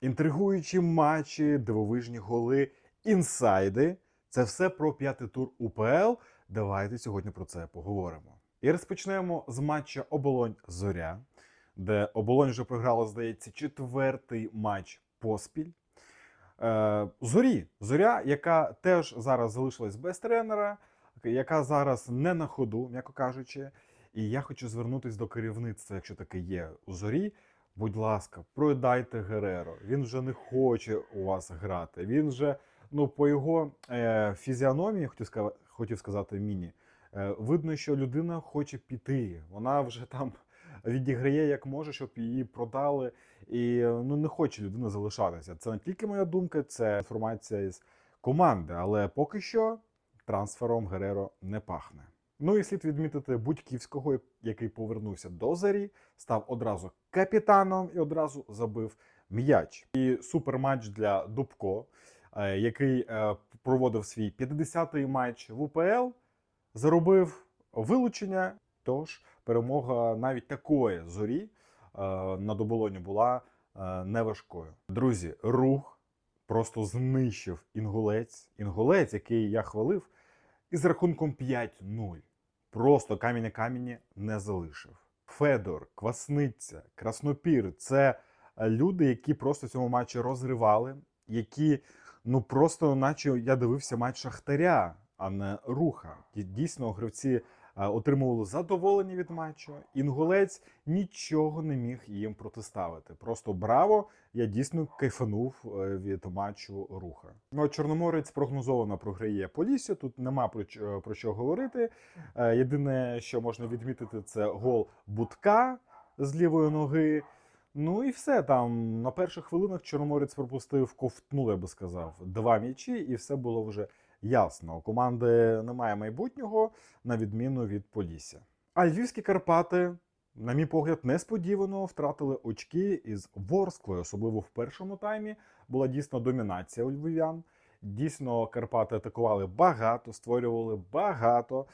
Інтригуючі матчі, дивовижні голи, інсайди це все про п'ятий тур УПЛ. Давайте сьогодні про це поговоримо. І розпочнемо з матча Оболонь Зоря, де Оболонь вже програла, здається, четвертий матч поспіль. Е, Зорі, зоря, яка теж зараз залишилась без тренера, яка зараз не на ходу, м'яко кажучи. І я хочу звернутися до керівництва, якщо таке є у зорі. Будь ласка, продайте Гереро. Він вже не хоче у вас грати. Він вже, ну, по його е, фізіономії, хотів, ска- хотів сказати міні, е, видно, що людина хоче піти. Вона вже там відіграє як може, щоб її продали. І ну, не хоче людина залишатися. Це не тільки моя думка, це інформація із команди. Але поки що трансфером Гереро не пахне. Ну і слід відмітити Будьківського, який повернувся до зарі, став одразу капітаном і одразу забив м'яч. І суперматч для Дубко, е, який е, проводив свій 50-й матч в УПЛ, заробив вилучення. Тож перемога навіть такої зорі е, над оболоні була неважкою. Друзі, рух просто знищив інгулець. Інгулець, який я хвалив, із рахунком 5-0. Просто камінь на камені не залишив. Федор, Квасниця, Краснопір це е, люди, які просто цьому матчі розривали, які ну просто, наче я дивився матч Шахтаря, а не руха. Ді- Дійсно, гравці отримували задоволення від матчу. Інгулець нічого не міг їм протиставити. Просто браво! Я дійсно кайфанув е, від матчу руха. Ну, а Чорноморець прогнозовано програє Полісся. Тут нема про, ч- про що говорити. Е, Єдине, що можна відмітити, це гол Будка з лівої ноги. Ну і все там на перших хвилинах Чорноморець пропустив ковтнули, я би сказав, два м'ячі, і все було вже ясно. У команди немає майбутнього, на відміну від Полісся. А львівські Карпати, на мій погляд, несподівано втратили очки із Ворсклою, особливо в першому таймі. Була дійсно домінація у львів'ян. Дійсно, Карпати атакували багато, створювали багато,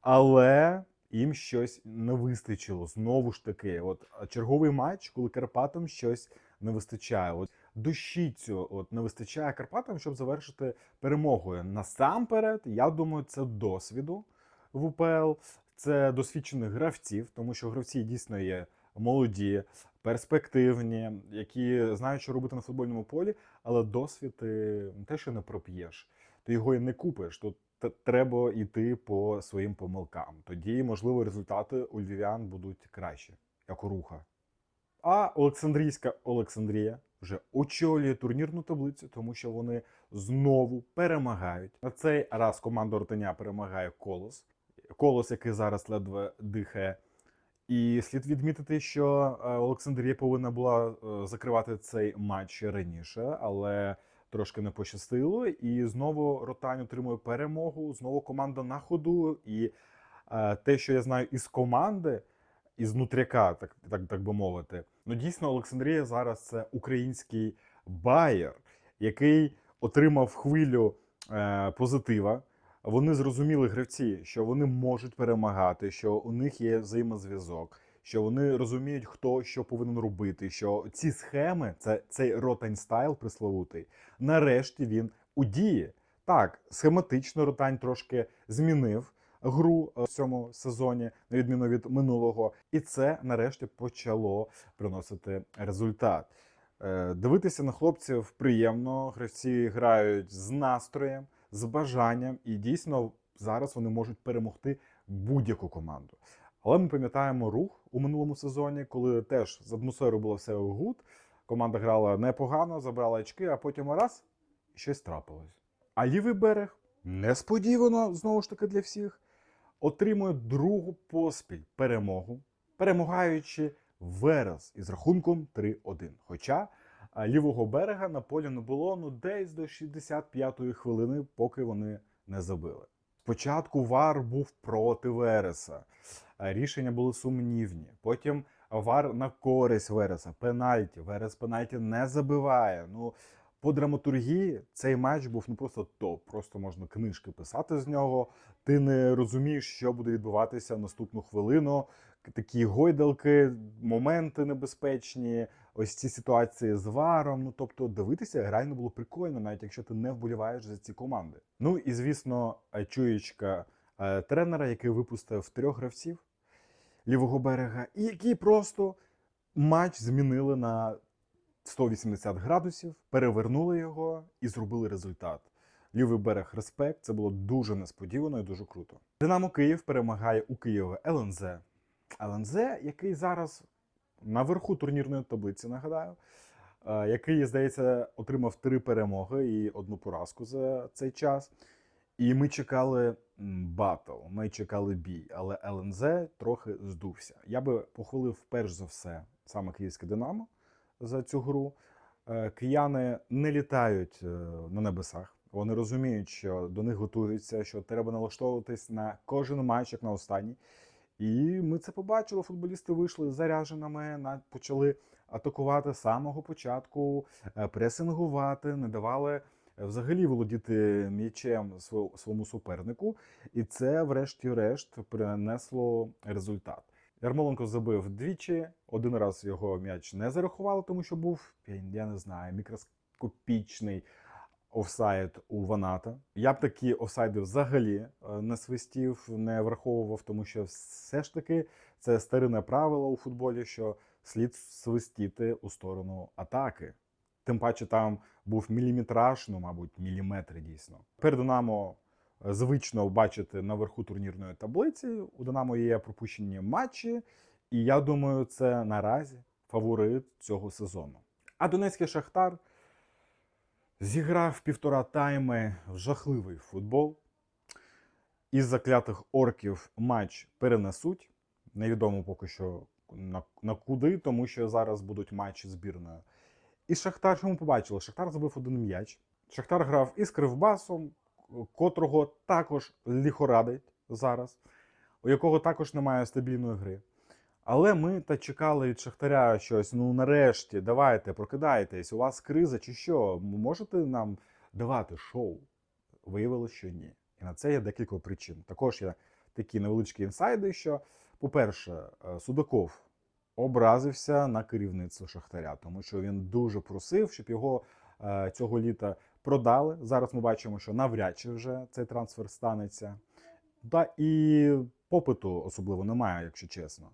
але їм щось не вистачило. Знову ж таки, от черговий матч, коли Карпатам щось не вистачає. От душі цього от не вистачає Карпатам, щоб завершити перемогою. Насамперед, я думаю, це досвіду в УПЛ, це досвідчених гравців, тому що гравці дійсно є молоді, перспективні, які знають, що робити на футбольному полі, але досвід ти те, що не проп'єш, ти його і не купиш. Тут треба йти по своїм помилкам. Тоді, можливо, результати у львів'ян будуть кращі, як у руха. А Олександрійська Олександрія вже очолює турнірну таблицю, тому що вони знову перемагають. На цей раз команда Ротаня перемагає Колос. Колос, який зараз ледве дихає. І слід відмітити, що е, Олександрія повинна була е, закривати цей матч раніше, але трошки не пощастило. І знову Ротань отримує перемогу. Знову команда на ходу. І е, те, що я знаю із команди, із нутряка, так, так, так би мовити. Ну дійсно, Олександрія зараз це український байер, який отримав хвилю е, позитива. Вони зрозуміли гравці, що вони можуть перемагати, що у них є взаємозв'язок, що вони розуміють, хто що повинен робити. Що ці схеми, це цей ротань стайл присловутий. Нарешті він у дії. Так, схематично ротань трошки змінив гру е, в цьому сезоні, на відміну від минулого, і це нарешті почало приносити результат. Е, Дивитися на хлопців приємно. Гравці грають з настроєм, з бажанням, і дійсно зараз вони можуть перемогти будь-яку команду. Але ми пам'ятаємо рух у минулому сезоні, коли теж з атмосферою було все гуд. Команда грала непогано, забрала очки, а потім раз щось трапилось. А лівий берег несподівано знову ж таки для всіх отримує другу поспіль перемогу, перемагаючи Верес із рахунком 3-1. Хоча лівого берега на полі не було ну десь до 65-ї хвилини, поки вони не забили. Спочатку Вар був проти Вереса. Рішення були сумнівні. Потім Вар на користь Вереса. Пенальті. Верес пенальті не забиває. Ну, по драматургії цей матч був ну просто топ. Просто можна книжки писати з нього. Ти не розумієш, що буде відбуватися в наступну хвилину. такі гойдалки, моменти небезпечні, ось ці ситуації з варом. Ну тобто, дивитися реально було прикольно, навіть якщо ти не вболіваєш за ці команди. Ну і звісно, е, чуєчка е, тренера, який випустив трьох гравців лівого берега, і які просто матч змінили на 180 градусів, перевернули його і зробили результат. Лівий берег респект. Це було дуже несподівано і дуже круто. Динамо Київ перемагає у Києві ЛНЗ. ЛНЗ, який зараз наверху турнірної таблиці, нагадаю, е, який, здається, отримав три перемоги і одну поразку за цей час. І ми чекали батл, ми чекали бій, але ЛНЗ трохи здувся. Я би похвалив перш за все саме київське Динамо за цю гру. Е, Кияни не літають е, на небесах. Вони розуміють, що до них готуються, що треба налаштовуватись на кожен матч, як на останній. І ми це побачили. Футболісти вийшли заряженими, почали атакувати з самого початку, е, пресингувати, не давали взагалі володіти м'ячем своєму супернику. І це, врешті-решт, принесло результат. Ярмоленко забив двічі. Один раз його м'яч не зарахували, тому що був, я, не знаю, мікроскопічний офсайд у Ваната. Я б такі офсайди взагалі е, не свистів, не враховував, тому що все ж таки це старинне правило у футболі, що слід свистіти у сторону атаки. Тим паче там був міліметраж, ну, мабуть, міліметри дійсно. Тепер Динамо звично бачити наверху турнірної таблиці. У Динамо є пропущені матчі, і я думаю, це наразі фаворит цього сезону. А Донецький Шахтар зіграв півтора тайми в жахливий футбол. Із заклятих орків матч перенесуть. Невідомо поки що на, на куди, тому що зараз будуть матчі збірною. І Шахтар, що ми побачили? Шахтар забив один м'яч. Шахтар грав із Кривбасом, котрого також ліхорадить зараз, у якого також немає стабільної гри. Але ми та чекали від Шахтаря щось. Ну нарешті, давайте, прокидайтесь, у вас криза чи що? Можете нам давати шоу? Виявилося, що ні. І на це є декілька причин. Також є такі невеличкі інсайди, що, по-перше, е, Судаков образився на керівництво Шахтаря, тому що він дуже просив, щоб його е, цього літа продали. Зараз ми бачимо, що навряд чи вже цей трансфер станеться. Та і попиту особливо немає, якщо чесно.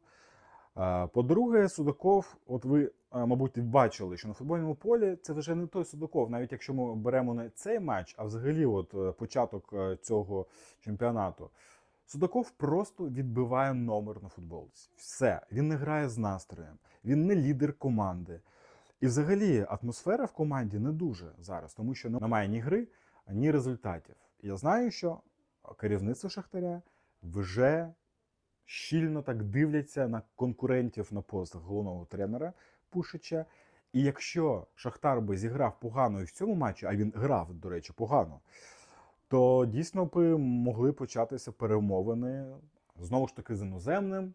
Е, По-друге, Судаков, от ви, е, мабуть, бачили, що на футбольному полі це вже не той Судаков, навіть якщо ми беремо не цей матч, а взагалі, от е, початок цього чемпіонату. Судаков просто відбиває номер на футболці. Все, він не грає з настроєм, він не лідер команди. І взагалі атмосфера в команді не дуже зараз, тому що немає ні гри, ні результатів. Я знаю, що керівництво Шахтаря вже щільно так дивляться на конкурентів на пост головного тренера Пушича. І якщо Шахтар би зіграв погано і в цьому матчі, а він грав, до речі, погано, то дійсно би могли початися перемовини знову ж таки з іноземним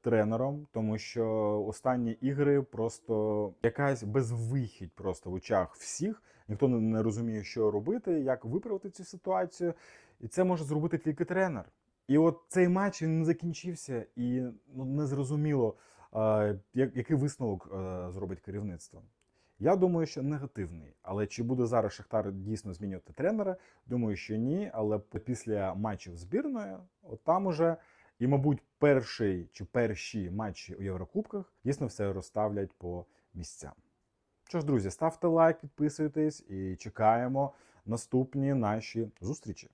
тренером, тому що останні ігри просто якась безвихідь просто в очах всіх. Ніхто не- не розуміє, що робити, як виправити цю ситуацію. І це може зробити тільки тренер. І от цей матч він не закінчився, і ну, не зрозуміло, е, який висновок е, зробить керівництво. Я думаю, що негативний. Але чи буде зараз Шахтар дійсно змінювати тренера? Думаю, що ні. Але після матчів збірної, от там уже, і, мабуть, перший чи перші матчі у Єврокубках дійсно все розставлять по місцям. Що ж, друзі, ставте лайк, підписуйтесь і чекаємо наступні наші зустрічі.